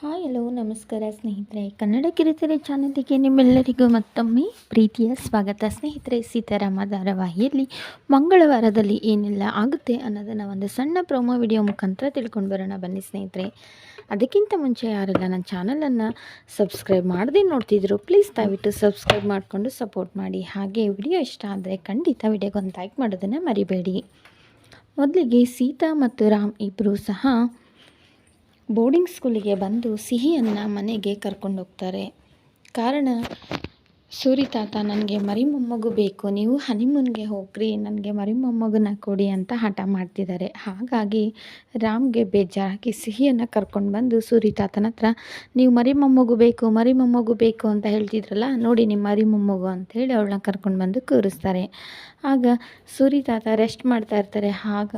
Hi, hello, ನಮಸ್ಕಾರ ಸ್ನೇಹಿತರೆ. ಕನ್ನಡ ಕಿರುತೆರೆ ಚಾನಲಿಗೆ ನಿಮ್ಮೆಲ್ಲರಿಗೂ ಮತ್ತೊಮ್ಮೆ ಪ್ರೀತಿಯ ಸ್ವಾಗತ. ಸ್ನೇಹಿತರೆ, ಸೀತಾರಾಮ ಧಾರಾವಾಹಿಯಲ್ಲಿ ಮಂಗಳವಾರದಲ್ಲಿ ಏನೆಲ್ಲ ಆಗುತ್ತೆ ಅನ್ನೋದನ್ನು ಒಂದು ಸಣ್ಣ ಪ್ರೋಮೋ ವಿಡಿಯೋ ಮುಖಾಂತರ ತಿಳ್ಕೊಂಡು ಬರೋಣ. ಬನ್ನಿ ಸ್ನೇಹಿತರೆ. ಅದಕ್ಕಿಂತ ಮುಂಚೆ ಯಾರೆಲ್ಲ ನನ್ನ ಚಾನಲನ್ನು ಸಬ್ಸ್ಕ್ರೈಬ್ ಮಾಡದೆ ನೋಡ್ತಿದ್ರು ಪ್ಲೀಸ್ ದಯವಿಟ್ಟು ಸಬ್ಸ್ಕ್ರೈಬ್ ಮಾಡಿಕೊಂಡು ಸಪೋರ್ಟ್ ಮಾಡಿ. ಹಾಗೆ ವಿಡಿಯೋ ಇಷ್ಟ ಆದರೆ ಖಂಡಿತ ವಿಡಿಯೋಗೊಂದು ಲೈಕ್ ಮಾಡೋದನ್ನು ಮರಿಬೇಡಿ. ಮೊದಲಿಗೆ ಸೀತಾ ಮತ್ತು ರಾಮ್ ಇಬ್ಬರೂ ಸಹ ಬೋರ್ಡಿಂಗ್ ಸ್ಕೂಲಿಗೆ ಬಂದು ಸಿಹಿಯನ್ನು ಮನೆಗೆ ಕರ್ಕೊಂಡು ಹೋಗ್ತಾರೆ ಕಾರಣ ಸೂರಿ ತಾತ, ನನಗೆ ಮರಿ ಮೊಮ್ಮಗು ಬೇಕು. ನೀವು ಹನಿಮೂನ್ಗೆ ಹೋಗ್ರಿ, ನನಗೆ ಮರಿ ಮೊಮ್ಮಗನ ಕೊಡಿ ಅಂತ ಹಠ ಮಾಡ್ತಿದ್ದಾರೆ ಹಾಗಾಗಿ ರಾಮ್ಗೆ ಬೇಜಾರಾಗಿ ಸಿಹಿಯನ್ನು ಕರ್ಕೊಂಡು ಬಂದು ಸೂರಿ ತಾತನ ಹತ್ರ, ನೀವು ಮರಿ ಮೊಮ್ಮಗು ಬೇಕು ಮರಿ ಮೊಮ್ಮಗು ಬೇಕು ಅಂತ ಹೇಳ್ತಿದ್ರಲ್ಲ, ನೋಡಿ ನಿಮ್ಮ ಮರಿ ಮೊಮ್ಮಗು ಅಂತೇಳಿ ಅವಳನ್ನ ಕರ್ಕೊಂಡು ಬಂದು ಕೂರಿಸ್ತಾರೆ. ಆಗ ಸೂರಿ ತಾತ ರೆಸ್ಟ್ ಮಾಡ್ತಾ ಇರ್ತಾರೆ. ಆಗ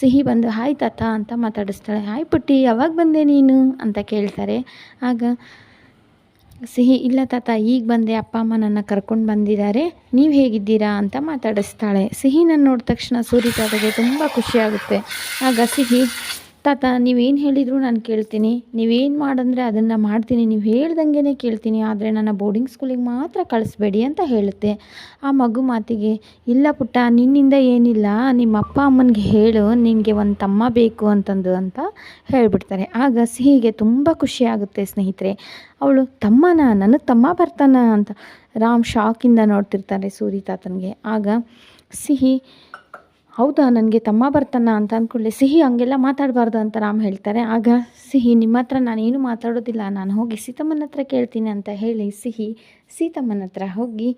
ಸಿಹಿ ಬಂದು, ಹಾಯ್ ತಾತ ಅಂತ ಮಾತಾಡಿಸ್ತಾಳೆ. ಹಾಯ್ ಪುಟ್ಟಿ, ಯಾವಾಗ ಬಂದೆ ನೀನು? ಅಂತ ಕೇಳ್ತಾರೆ. ಆಗ ಸಿಹಿ ಇಲ್ಲ ತಾತ, ಈಗ ಬಂದೆ, ಅಪ್ಪ, ಅಮ್ಮ ನನ್ನ ಕರ್ಕೊಂಡು ಬಂದಿದ್ದಾರೆ, ನೀವು ಹೇಗಿದ್ದೀರಾ ಅಂತ ಮಾತಾಡಿಸ್ತಾಳೆ. ಸಿಹಿನ ನೋಡಿದ ತಕ್ಷಣ ಸೂರಿ ತಾತಗೆ ತುಂಬ ಖುಷಿಯಾಗುತ್ತೆ ಆಗ ಸಿಹಿ ತಾತ, ನೀವೇನು ಹೇಳಿದರೂ ನಾನು ಕೇಳ್ತೀನಿ. ನೀವೇನು ಮಾಡಂದರೆ ಅದನ್ನು ಮಾಡ್ತೀನಿ. ನೀವು ಹೇಳ್ದಂಗೆ ಕೇಳ್ತೀನಿ. ಆದರೆ ನನ್ನ ಬೋರ್ಡಿಂಗ್ ಸ್ಕೂಲಿಗೆ ಮಾತ್ರ ಕಳಿಸ್ಬೇಡಿ ಅಂತ ಹೇಳುತ್ತೆ. ಆ ಮಗು ಮಾತಿಗೆ, ಇಲ್ಲ ಪುಟ್ಟ, ನಿನ್ನಿಂದ ಏನಿಲ್ಲ. ನಿಮ್ಮ ಅಪ್ಪ ಅಮ್ಮನಿಗೆ ಹೇಳು. ನಿನಗೆ ಒಂದು ತಮ್ಮ ಬೇಕು ಅಂತಂದು ಅಂತ ಹೇಳಿಬಿಡ್ತಾರೆ. ಆಗ ಸಿಹಿಗೆ ತುಂಬ ಖುಷಿ ಆಗುತ್ತೆ ಸ್ನೇಹಿತರೆ. ಅವಳು, ತಮ್ಮನ? ನನಗೆ ತಮ್ಮ ಬರ್ತಾನ? ಅಂತ ರಾಮ್ ಶಾಕಿಂದ ನೋಡ್ತಿರ್ತಾರೆ ಸೂರಿ ತಾತನಿಗೆ. ಆಗ ಸಿಹಿ ಹೌದಾ, ನನಗೆ ತಮ್ಮ ಬರ್ತಾನ ಅಂತ ಅಂದ್ಕೊಳ್ಳಿ ಸಿಹಿ ಹಂಗೆಲ್ಲ ಮಾತಾಡಬಾರ್ದು ಅಂತ ರಾಮ್ ಹೇಳ್ತಾರೆ. ಆಗ ಸಿಹಿ, ನಿಮ್ಮ ಹತ್ರ ನಾನೇನು ಮಾತಾಡೋದಿಲ್ಲ, ನಾನು ಹೋಗಿ ಸೀತಮ್ಮನ ಹತ್ರ ಕೇಳ್ತೀನಿ ಅಂತ ಹೇಳಿ ಸಿಹಿ, ಸೀತಮ್ಮನ ಹತ್ರ ಹೋಗಿ,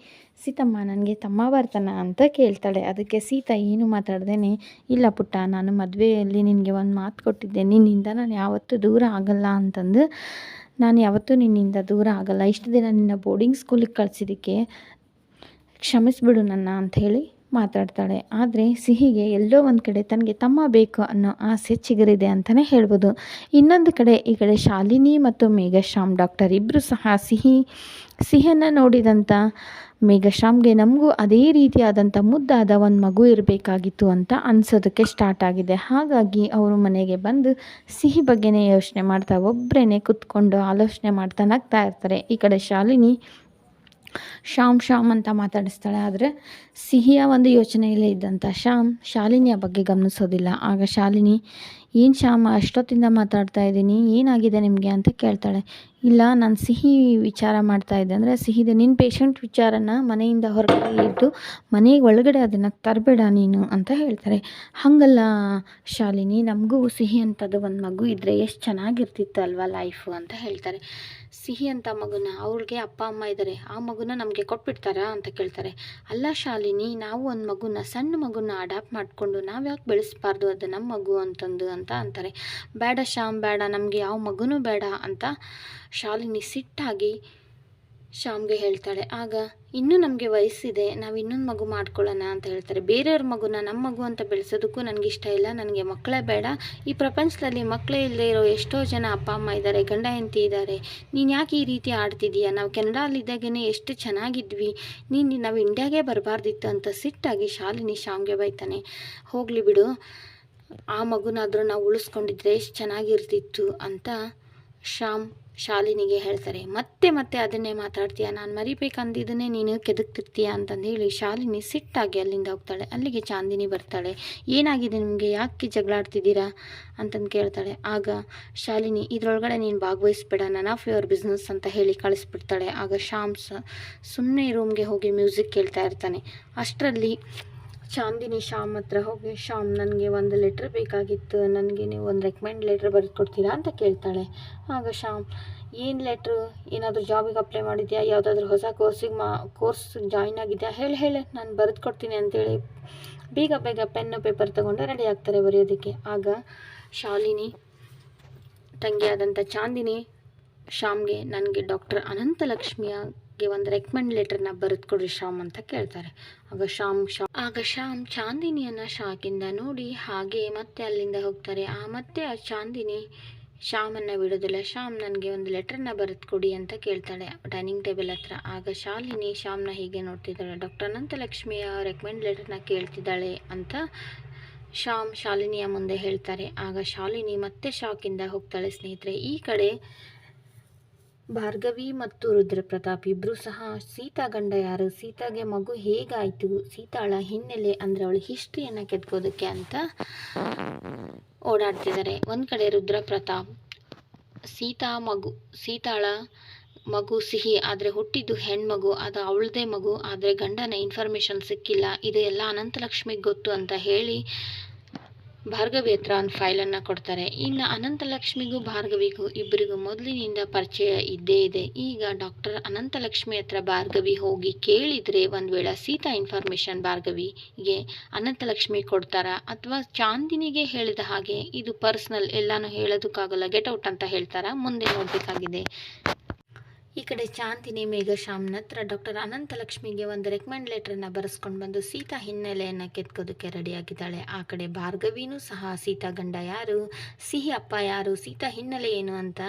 ಸೀತಮ್ಮ ನನಗೆ ತಮ್ಮ ಬರ್ತಾನ ಅಂತ ಕೇಳ್ತಾಳೆ. ಅದಕ್ಕೆ ಸೀತಾ, ಏನು ಮಾತಾಡ್ದೇನೆ? ಇಲ್ಲ ಪುಟ್ಟ, ನಾನು ಮದುವೆಯಲ್ಲಿ ನಿನಗೆ ಒಂದು ಮಾತು ಕೊಟ್ಟಿದ್ದೆ. ನಿನ್ನಿಂದ ನಾನು ಯಾವತ್ತೂ ದೂರ ಆಗಲ್ಲ ಅಂತಂದು, ನಾನು ಯಾವತ್ತೂ ನಿನ್ನಿಂದ ದೂರ ಆಗಲ್ಲ. ಇಷ್ಟು ದಿನ ನಿನ್ನ ಬೋರ್ಡಿಂಗ್ ಸ್ಕೂಲಿಗೆ ಕಳಿಸಿದ್ದಕ್ಕೆ ಕ್ಷಮಿಸ್ಬಿಡು ನನ್ನ ಅಂಥೇಳಿ ಮಾತಾಡ್ತಾಳೆ. ಆದರೆ ಸಿಹಿಗೆ ಎಲ್ಲೋ ಒಂದು ಕಡೆ ತನಗೆ ತಮ್ಮ ಬೇಕು ಅನ್ನೋ ಆಸೆ ಚಿಗರಿದೆ ಅಂತಲೇ ಹೇಳ್ಬೋದು. ಇನ್ನೊಂದು ಕಡೆ ಈ ಕಡೆ ಶಾಲಿನಿ ಮತ್ತು ಮೇಘಶ್ಯಾಮ್ ಡಾಕ್ಟರ್ ಇಬ್ಬರು ಸಹ ಸಿಹಿ, ಸಿಹಿಯನ್ನು ನೋಡಿದಂಥ ಮೇಘಶ್ಯಾಮ್ಗೆ ನಮಗೂ ಅದೇ ರೀತಿಯಾದಂಥ ಮುದ್ದಾದ ಒಂದು ಮಗು ಇರಬೇಕಾಗಿತ್ತು ಅಂತ ಅನ್ಸೋದಕ್ಕೆ ಸ್ಟಾರ್ಟ್ ಆಗಿದೆ. ಹಾಗಾಗಿ ಅವರು ಮನೆಗೆ ಬಂದು ಸಿಹಿ ಬಗ್ಗೆನೇ ಯೋಚನೆ ಮಾಡ್ತಾ ಒಬ್ಬರೇ ಕುತ್ಕೊಂಡು ಆಲೋಚನೆ ಮಾಡ್ತಾ ನಗ್ತಾ ಇರ್ತಾರೆ. ಈ ಕಡೆ ಶಾಲಿನಿ ಶ್ಯಾಮ್ ಶ್ಯಾಮ್ ಅಂತ ಮಾತಾಡಿಸ್ತಾಳೆ. ಆದರೆ ಸಿಹಿಯ ಒಂದು ಯೋಚನೆಯಲ್ಲೇ ಇದ್ದಂಥ ಶ್ಯಾಮ್ ಶಾಲಿನಿಯ ಬಗ್ಗೆ ಗಮನಿಸೋದಿಲ್ಲ. ಆಗ ಶಾಲಿನಿ ಏನು ಶ್ಯಾಮ, ಅಷ್ಟೊತ್ತಿಂದ ಮಾತಾಡ್ತಾ ಇದ್ದೀನಿ, ಏನಾಗಿದೆ ನಿಮಗೆ ಅಂತ ಕೇಳ್ತಾಳೆ. ಇಲ್ಲ, ನಾನು ಸಿಹಿ ವಿಚಾರ ಮಾಡ್ತಾ ಇದ್ದೆ. ಅಂದರೆ ಸಿಹಿದೆ ನಿನ್ನ ಪೇಷಂಟ್ ವಿಚಾರನ ಮನೆಯಿಂದ ಹೊರಗಡೆ ಇದ್ದು ಮನೆಗೆ ಒಳಗಡೆ ಅದನ್ನು ತರಬೇಡ ನೀನು ಅಂತ ಹೇಳ್ತಾರೆ. ಹಾಗಲ್ಲ ಶಾಲಿನಿ, ನಮಗೂ ಸಿಹಿ ಅಂಥದ್ದು ಒಂದು ಮಗು ಇದ್ದರೆ ಎಷ್ಟು ಚೆನ್ನಾಗಿರ್ತಿತ್ತು ಅಲ್ವಾ ಲೈಫು ಅಂತ ಹೇಳ್ತಾರೆ. ಸಿಹಿ ಅಂತ ಮಗುನ ಅವ್ರಿಗೆ ಅಪ್ಪ, ಅಮ್ಮ ಇದ್ದಾರೆ ಆ ಮಗುನ ನಮಗೆ ಕೊಟ್ಬಿಡ್ತಾರಾ ಅಂತ ಕೇಳ್ತಾರೆ. ಅಲ್ಲ ಶಾಲಿನಿ, ನಾವು ಒಂದು ಮಗುನ, ಸಣ್ಣ ಮಗುನ ಅಡಾಪ್ಟ್ ಮಾಡಿಕೊಂಡು ನಾವು ಯಾಕೆ ಬೆಳೆಸ್ಬಾರ್ದು ಅದು ನಮ್ಮ ಮಗು ಅಂತಂದು ಅಂತ ಅಂತಾರೆ. ಬೇಡ ಶ್ಯಾಮ್, ಬೇಡ, ನಮಗೆ ಯಾವ ಮಗುನೂ ಬೇಡ ಅಂತ ಶಾಲಿನಿ ಸಿಟ್ಟಾಗಿ ಶ್ಯಾಮ್ಗೆ ಹೇಳ್ತಾಳೆ. ಆಗ, ಇನ್ನೂ ನಮಗೆ ವಯಸ್ಸಿದೆ, ನಾವು ಇನ್ನೊಂದು ಮಗು ಮಾಡ್ಕೊಳ್ಳೋಣ ಅಂತ ಹೇಳ್ತಾರೆ. ಬೇರೆಯವ್ರ ಮಗುನ ನಮ್ಮ ಮಗು ಅಂತ ಬೆಳೆಸೋದಕ್ಕೂ ನನಗೆ ಇಷ್ಟ ಇಲ್ಲ, ನನಗೆ ಮಕ್ಕಳೇ ಬೇಡ. ಈ ಪ್ರಪಂಚದಲ್ಲಿ ಮಕ್ಕಳೇ ಇಲ್ಲದೆ ಇರೋ ಎಷ್ಟೋ ಜನ ಅಪ್ಪ, ಅಮ್ಮ ಇದ್ದಾರೆ ಗಂಡ, ಹೆಂಡತಿ ಇದ್ದಾರೆ ನೀನು ಯಾಕೆ ಈ ರೀತಿ ಆಡ್ತಿದೀಯ? ನಾವು ಕೆನಡಾಲಿದ್ದಾಗೇ ಎಷ್ಟು ಚೆನ್ನಾಗಿದ್ವಿ. ನೀನು, ನಾವು ಇಂಡಿಯಾಗೆ ಬರಬಾರ್ದಿತ್ತು ಅಂತ ಸಿಟ್ಟಾಗಿ ಶಾಲಿನಿ ಶ್ಯಾಮ್ಗೆ ಬೈತಾನೆ. ಹೋಗಲಿ ಬಿಡು. ಆ ಮಗುನಾದರೂ ನಾವು ಉಳಿಸ್ಕೊಂಡಿದ್ರೆ ಎಷ್ಟು ಚೆನ್ನಾಗಿರ್ತಿತ್ತು ಅಂತ ಶ್ಯಾಮ್ ಶಾಲಿನಿಗೆ ಹೇಳ್ತಾರೆ. ಮತ್ತೆ ಮತ್ತೆ ಅದನ್ನೇ ಮಾತಾಡ್ತೀಯ? ನಾನು ಮರಿಬೇಕಂದಿದ್ದನ್ನೇ ನೀನು ಕೆದಕ್ತಿರ್ತೀಯ ಅಂತಂದು ಹೇಳಿ ಶಾಲಿನಿ ಸಿಟ್ಟಾಗಿ ಅಲ್ಲಿಂದ ಹೋಗ್ತಾಳೆ. ಅಲ್ಲಿಗೆ ಚಾಂದಿನಿ ಬರ್ತಾಳೆ. ಏನಾಗಿದೆ ನಿಮಗೆ? ಯಾಕೆ ಜಗಳಾಡ್ತಿದ್ದೀರಾ? ಅಂತಂದು ಕೇಳ್ತಾಳೆ. ಆಗ ಶಾಲಿನಿ, ಇದರೊಳಗಡೆ ನೀನು ಭಾಗವಹಿಸ್ಬೇಡ ನನ್ ಆಫ್ ಯುವರ್ ಬಿಸ್ನೆಸ್ ಅಂತ ಹೇಳಿ ಕಳಿಸ್ಬಿಡ್ತಾಳೆ. ಆಗ ಶ್ಯಾಮ್ ಸುಮ್ಮನೆ ರೂಮ್ಗೆ ಹೋಗಿ ಮ್ಯೂಸಿಕ್ ಕೇಳ್ತಾ ಇರ್ತಾನೆ. ಅಷ್ಟರಲ್ಲಿ ಚಾಂದಿನಿ ಶ್ಯಾಮ್ ಹತ್ರ ಹೋಗಿ, ಶ್ಯಾಮ್, ನನಗೆ ಒಂದು ಲೆಟ್ರ್ ಬೇಕಾಗಿತ್ತು. ನನಗೆ ನೀವು ಒಂದು ರೆಕಮೆಂಡ್ ಲೆಟ್ರ್ ಬರೆದು ಕೊಡ್ತೀರಾ ಅಂತ ಕೇಳ್ತಾಳೆ. ಆಗ ಶ್ಯಾಮ್, ಏನು ಲೆಟ್ರು? ಏನಾದರೂ ಜಾಬಿಗೆ ಅಪ್ಲೈ ಮಾಡಿದ್ಯಾ? ಯಾವುದಾದ್ರೂ ಹೊಸ ಕೋರ್ಸಿಗೆ ಮಾ ಕೋರ್ಸ್ ಜಾಯ್ನ್ ಆಗಿದೆಯಾ? ಹೇಳಿ ಹೇಳಿ. ನಾನು ಬರೆದು ಕೊಡ್ತೀನಿ ಅಂತೇಳಿ ಬೇಗ ಬೇಗ ಪೆನ್ನು ಪೇಪರ್ ತೊಗೊಂಡು ರೆಡಿ ಆಗ್ತಾರೆ ಬರೆಯೋದಕ್ಕೆ. ಆಗ ಶಾಲಿನಿ ತಂಗಿಯಾದಂಥ ಚಾಂದಿನಿ ಶ್ಯಾಮ್ಗೆ, ನನಗೆ ಡಾಕ್ಟರ್ ಅನಂತ ಲಕ್ಷ್ಮಿಯಾಗೆ ಒಂದು ರೆಕಮೆಂಡ್ ಲೆಟರ್ನ ಬರೆದು ಕೊಡ್ರಿ ಶ್ಯಾಮ್ ಅಂತ ಕೇಳ್ತಾರೆ. ಆಗ ಶ್ಯಾಮ್ ಶಾ ಆಗ ಶ್ಯಾಮ್ ಚಾಂದಿನಿಯನ್ನು ಶಾಕಿಂದ ನೋಡಿ ಹಾಗೆ ಮತ್ತೆ ಅಲ್ಲಿಂದ ಹೋಗ್ತಾರೆ. ಆ ಮತ್ತೆ ಆ ಚಾಂದಿನಿ ಶ್ಯಾಮನ್ನು ಬಿಡೋದಿಲ್ಲ. ಶ್ಯಾಮ್ ನನಗೆ ಒಂದು ಲೆಟ್ರನ್ನ ಬರೆದು ಕೊಡಿ ಅಂತ ಕೇಳ್ತಾಳೆ ಡೈನಿಂಗ್ ಟೇಬಲ್ ಹತ್ರ. ಆಗ ಶಾಲಿನಿ ಶ್ಯಾಮ್ನ ಹೀಗೆ ನೋಡ್ತಿದ್ದಾಳೆ. ಡಾಕ್ಟರ್ ಅನಂತಲಕ್ಷ್ಮಿಯ ರೆಕಮೆಂಡ್ ಲೆಟರ್ನ ಕೇಳ್ತಿದ್ದಾಳೆ ಅಂತ ಶ್ಯಾಮ್ ಶಾಲಿನಿಯ ಮುಂದೆ ಹೇಳ್ತಾರೆ. ಆಗ ಶಾಲಿನಿ ಮತ್ತೆ ಶಾಕಿಂದ ಹೋಗ್ತಾಳೆ ಸ್ನೇಹಿತರೆ. ಈ ಕಡೆ ಭಾರ್ಗವಿ ಮತ್ತು ರುದ್ರಪ್ರತಾಪ್ ಇಬ್ಬರೂ ಸಹ ಸೀತಾ ಗಂಡ ಯಾರು? ಸೀತಾಗೆ ಮಗು ಹೇಗಾಯಿತು? ಸೀತಾಳ ಹಿನ್ನೆಲೆ ಅಂದರೆ ಅವಳ ಹಿಸ್ಟ್ರಿಯನ್ನು ಕೆತ್ಕೋದಕ್ಕೆ ಅಂತ ಓಡಾಡ್ತಿದ್ದಾರೆ. ಒಂದು ಕಡೆ ರುದ್ರಪ್ರತಾಪ್, ಸೀತಾ ಮಗು, ಸೀತಾಳ ಮಗು ಸಿಹಿ, ಆದರೆ ಹುಟ್ಟಿದ್ದು ಹೆಣ್ಮಗು, ಅದು ಅವಳದೇ ಮಗು, ಆದರೆ ಗಂಡನ ಇನ್ಫಾರ್ಮೇಷನ್ ಸಿಕ್ಕಿಲ್ಲ, ಇದು ಎಲ್ಲ ಅನಂತಲಕ್ಷ್ಮಿಗೆ ಗೊತ್ತು ಅಂತ ಹೇಳಿ ಭಾರ್ಗವಿ ಹತ್ರ ಒಂದು ಫೈಲನ್ನು ಕೊಡ್ತಾರೆ. ಇನ್ನು ಅನಂತಲಕ್ಷ್ಮಿಗೂ ಭಾರ್ಗವಿಗೂ ಇಬ್ಬರಿಗೂ ಮೊದಲಿನಿಂದ ಪರಿಚಯ ಇದ್ದೇ ಇದೆ. ಈಗ ಡಾಕ್ಟರ್ ಅನಂತಲಕ್ಷ್ಮಿ ಹತ್ರ ಭಾರ್ಗವಿ ಹೋಗಿ ಕೇಳಿದರೆ ಒಂದು ವೇಳೆ ಸೀತಾ ಇನ್ಫಾರ್ಮೇಷನ್ ಭಾರ್ಗವಿಗೆ ಅನಂತಲಕ್ಷ್ಮಿ ಕೊಡ್ತಾರ? ಅಥವಾ ಚಾಂದಿನಿಗೆ ಹೇಳಿದ ಹಾಗೆ ಇದು ಪರ್ಸ್ನಲ್ ಎಲ್ಲಾನು ಹೇಳೋದಕ್ಕಾಗಲ್ಲ ಗೆಟ್ ಔಟ್ ಅಂತ ಹೇಳ್ತಾರ? ಮುಂದೆ ನೋಡಬೇಕಾಗಿದೆ. ಈ ಕಡೆ ಚಾಂದಿನಿ ಮೇಘಶ್ಯಾಮ್ನ ಹತ್ರ ಡಾಕ್ಟರ್ ಅನಂತಲಕ್ಷ್ಮಿಗೆ ಒಂದು ರೆಕಮೆಂಡ್ ಲೆಟ್ರನ್ನ ಬರೆಸ್ಕೊಂಡು ಬಂದು ಸೀತಾ ಹಿನ್ನೆಲೆಯನ್ನು ಕೆತ್ಕೋದಕ್ಕೆ ರೆಡಿಯಾಗಿದ್ದಾಳೆ. ಆ ಕಡೆ ಭಾರ್ಗವಿನೂ ಸಹ ಸೀತಾ ಗಂಡ ಯಾರು, ಸಿಹಿ ಅಪ್ಪ ಯಾರು, ಸೀತಾ ಹಿನ್ನೆಲೆ ಏನು ಅಂತ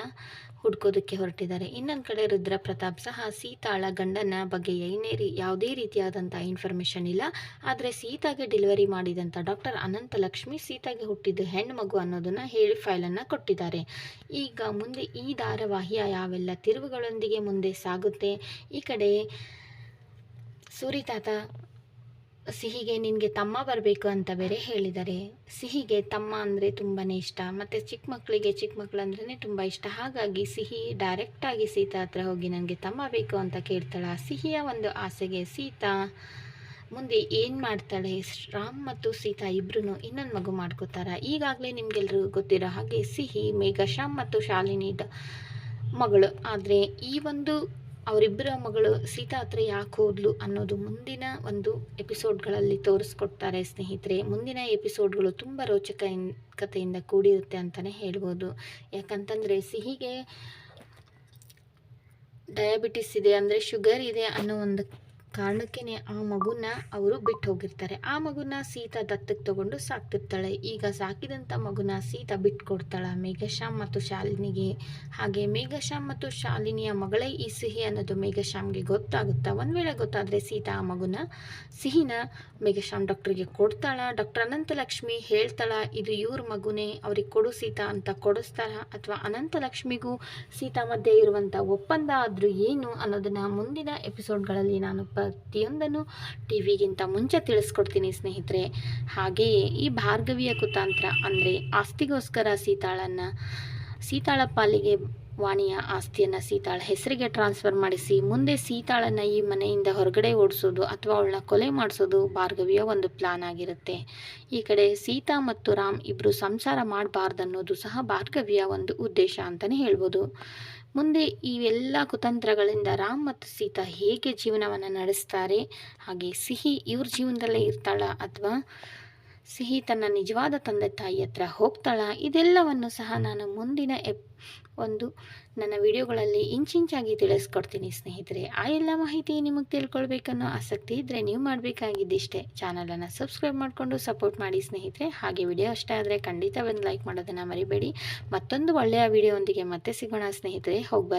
ಹುಡ್ಕೋದಕ್ಕೆ ಹೊರಟಿದ್ದಾರೆ. ಇನ್ನೊಂದು ಕಡೆ ರುದ್ರ ಪ್ರತಾಪ್ ಸಹ ಸೀತಾಳ ಗಂಡನ ಬಗ್ಗೆ ಏನೇ ರೀ ಯಾವುದೇ ರೀತಿಯಾದಂಥ ಇನ್ಫಾರ್ಮೇಷನ್ ಇಲ್ಲ. ಆದರೆ ಸೀತಾಗೆ ಡೆಲಿವರಿ ಮಾಡಿದಂಥ ಡಾಕ್ಟರ್ ಅನಂತಲಕ್ಷ್ಮಿ ಸೀತಾಗೆ ಹುಟ್ಟಿದ್ದು ಹೆಣ್ಣು ಮಗು ಅನ್ನೋದನ್ನು ಹೇಳಿ ಫೈಲನ್ನು ಕೊಟ್ಟಿದ್ದಾರೆ. ಈಗ ಮುಂದೆ ಈ ಧಾರಾವಾಹಿಯ ಯಾವೆಲ್ಲ ತಿರುವುಗಳೊಂದಿಗೆ ಮುಂದೆ ಸಾಗುತ್ತೆ? ಈ ಕಡೆ ಸೂರಿತಾತ ಸಿಹಿಗೆ ನಿನಗೆ ತಮ್ಮ ಬರಬೇಕು ಅಂತ ಬೇರೆ ಹೇಳಿದ್ದಾರೆ ಸಿಹಿಗೆ ತಮ್ಮ ಅಂದರೆ ತುಂಬಾ ಇಷ್ಟ. ಮತ್ತು ಚಿಕ್ಕ ಮಕ್ಕಳಿಗೆ ಚಿಕ್ಕ ಮಕ್ಕಳು ಅಂದ್ರೇ ತುಂಬ ಇಷ್ಟ. ಹಾಗಾಗಿ ಸಿಹಿ ಡೈರೆಕ್ಟಾಗಿ ಸೀತಾ ಹತ್ರ ಹೋಗಿ ನನಗೆ ತಮ್ಮ ಬೇಕು ಅಂತ ಕೇಳ್ತಾಳೆ. ಸಿಹಿಯ ಒಂದು ಆಸೆಗೆ ಸೀತಾ ಮುಂದೆ ಏನು ಮಾಡ್ತಾಳೆ? ರಾಮ್ ಮತ್ತು ಸೀತಾ ಇಬ್ಬರೂ ಇನ್ನೊಂದು ಮಗು ಮಾಡ್ಕೋತಾರೆ. ಈಗಾಗಲೇ ನಿಮಗೆಲ್ರಿಗೂ ಗೊತ್ತಿರೋ ಹಾಗೆ ಸಿಹಿ ಮೇಘಶ್ಯಾಮ್ ಮತ್ತು ಶಾಲಿನಿ ಮಗಳು. ಆದರೆ ಈ ಒಂದು ಅವರಿಬ್ಬರ ಮಗಳು ಸೀತಾ ಹತ್ರ ಯಾಕೆ ಹೋದ್ಲು ಅನ್ನೋದು ಮುಂದಿನ ಒಂದು ಎಪಿಸೋಡ್ಗಳಲ್ಲಿ ತೋರಿಸ್ಕೊಡ್ತಾರೆ ಸ್ನೇಹಿತರೆ. ಮುಂದಿನ ಎಪಿಸೋಡ್ಗಳು ತುಂಬ ರೋಚಕ ಕಥೆಯಿಂದ ಕೂಡಿರುತ್ತೆ ಅಂತಲೇ ಹೇಳ್ಬೋದು. ಯಾಕಂತಂದರೆ ಸಿಹಿಗೆ ಡಯಾಬಿಟಿಸ್ ಇದೆ ಅಂದರೆ ಶುಗರ್ ಇದೆ ಅನ್ನೋ ಒಂದು ಕಾರಣಕ್ಕೇ ಆ ಮಗುನ ಅವರು ಬಿಟ್ಟು ಹೋಗಿರ್ತಾರೆ ಆ ಮಗುನ ಸೀತಾ ದತ್ತಕ್ಕೆ ತಗೊಂಡು ಸಾಕ್ತಿರ್ತಾಳೆ. ಈಗ ಸಾಕಿದಂಥ ಮಗುನ ಸೀತಾ ಬಿಟ್ಟು ಕೊಡ್ತಾಳೆ ಮೇಘಶ್ಯಾಮ್ ಮತ್ತು ಶಾಲಿನಿಗೆ. ಹಾಗೆ ಮೇಘಶ್ಯಾಮ್ ಮತ್ತು ಶಾಲಿನಿಯ ಮಗಳೇ ಈ ಸಿಹಿ ಅನ್ನೋದು ಮೇಘಶ್ಯಾಮ್ಗೆ ಗೊತ್ತಾಗುತ್ತಾ? ಒಂದು ವೇಳೆ ಗೊತ್ತಾದರೆ ಸೀತಾ ಆ ಮಗುನ ಸಿಹಿನ ಮೇಘಶ್ಯಾಮ್ ಡಾಕ್ಟ್ರಿಗೆ ಕೊಡ್ತಾಳ. ಡಾಕ್ಟರ್ ಅನಂತಲಕ್ಷ್ಮಿ ಹೇಳ್ತಾಳ, ಇದು ಇವ್ರ ಮಗುನೇ, ಅವ್ರಿಗೆ ಕೊಡು ಸೀತಾ ಅಂತ ಕೊಡಿಸ್ತಾಳ. ಅಥವಾ ಅನಂತಲಕ್ಷ್ಮಿಗೂ ಸೀತಾ ಮಧ್ಯೆ ಇರುವಂಥ ಒಪ್ಪಂದ ಆದರೂ ಏನು ಅನ್ನೋದನ್ನು ಮುಂದಿನ ಎಪಿಸೋಡ್ಗಳಲ್ಲಿ ನಾನು ಪ್ರತಿಯೊಂದನ್ನು ಟಿ ವಿಗಿಂತ ಮುಂಚೆ ತಿಳಿಸ್ಕೊಡ್ತೀನಿ ಸ್ನೇಹಿತರೆ. ಹಾಗೆಯೇ ಈ ಭಾರ್ಗವಿಯ ಕುತಾಂತ್ರ ಅಂದರೆ ಆಸ್ತಿಗೋಸ್ಕರ ಸೀತಾಳನ್ನು, ಸೀತಾಳ ಪಾಲಿಗೆ ವಾಣಿಯ ಆಸ್ತಿಯನ್ನು ಸೀತಾಳ ಹೆಸರಿಗೆ ಟ್ರಾನ್ಸ್ಫರ್ ಮಾಡಿಸಿ, ಮುಂದೆ ಸೀತಾಳನ್ನು ಈ ಮನೆಯಿಂದ ಹೊರಗಡೆ ಓಡಿಸೋದು ಅಥವಾ ಅವಳನ್ನ ಕೊಲೆ ಮಾಡಿಸೋದು ಭಾರ್ಗವಿಯ ಒಂದು ಪ್ಲಾನ್ ಆಗಿರುತ್ತೆ. ಈ ಕಡೆ ಸೀತಾ ಮತ್ತು ರಾಮ್ ಇಬ್ಬರು ಸಂಸಾರ ಮಾಡಬಾರ್ದು ಅನ್ನೋದು ಸಹ ಭಾರ್ಗವಿಯ ಒಂದು ಉದ್ದೇಶ ಅಂತಲೇ ಹೇಳ್ಬೋದು. ಮುಂದೆ ಇವೆಲ್ಲ ಕುತಂತ್ರಗಳಿಂದ ರಾಮ್ ಮತ್ತು ಸೀತಾ ಹೇಗೆ ಜೀವನವನ್ನು ನಡೆಸ್ತಾರೆ, ಹಾಗೆ ಸಿಹಿ ಇವ್ರ ಜೀವನದಲ್ಲೇ ಇರ್ತಾಳ ಅಥವಾ ಸಿಹಿ ತನ್ನ ನಿಜವಾದ ತಂದೆ ತಾಯಿ ಹತ್ರ ಹೋಗ್ತಾಳ, ಇದೆಲ್ಲವನ್ನು ಸಹ ನಾನು ಮುಂದಿನ ಎಪ್ ಒಂದು ನನ್ನ ವಿಡಿಯೋಗಳಲ್ಲಿ ಇಂಚಿಂಚಾಗಿ ತಿಳಿಸ್ಕೊಡ್ತೀನಿ ಸ್ನೇಹಿತರೆ. ಆ ಎಲ್ಲ ಮಾಹಿತಿ ನಿಮಗೆ ತಿಳ್ಕೊಳ್ಬೇಕನ್ನೋ ಆಸಕ್ತಿ ಇದ್ದರೆ ನೀವು ಮಾಡಬೇಕಾಗಿದ್ದಿಷ್ಟೇ. ಚಾನಲನ್ನು ಸಬ್ಸ್ಕ್ರೈಬ್ ಮಾಡಿಕೊಂಡು ಸಪೋರ್ಟ್ ಮಾಡಿ ಸ್ನೇಹಿತರೆ. ಹಾಗೆ ವಿಡಿಯೋ ಅಷ್ಟೇ ಆದರೆ ಖಂಡಿತ ಒಂದು ಲೈಕ್ ಮಾಡೋದನ್ನು ಮರಿಬೇಡಿ. ಮತ್ತೊಂದು ಒಳ್ಳೆಯ ವಿಡಿಯೋ ಒಂದಿಗೆ ಮತ್ತೆ ಸಿಗೋಣ ಸ್ನೇಹಿತರೆ. ಹೋಗಿ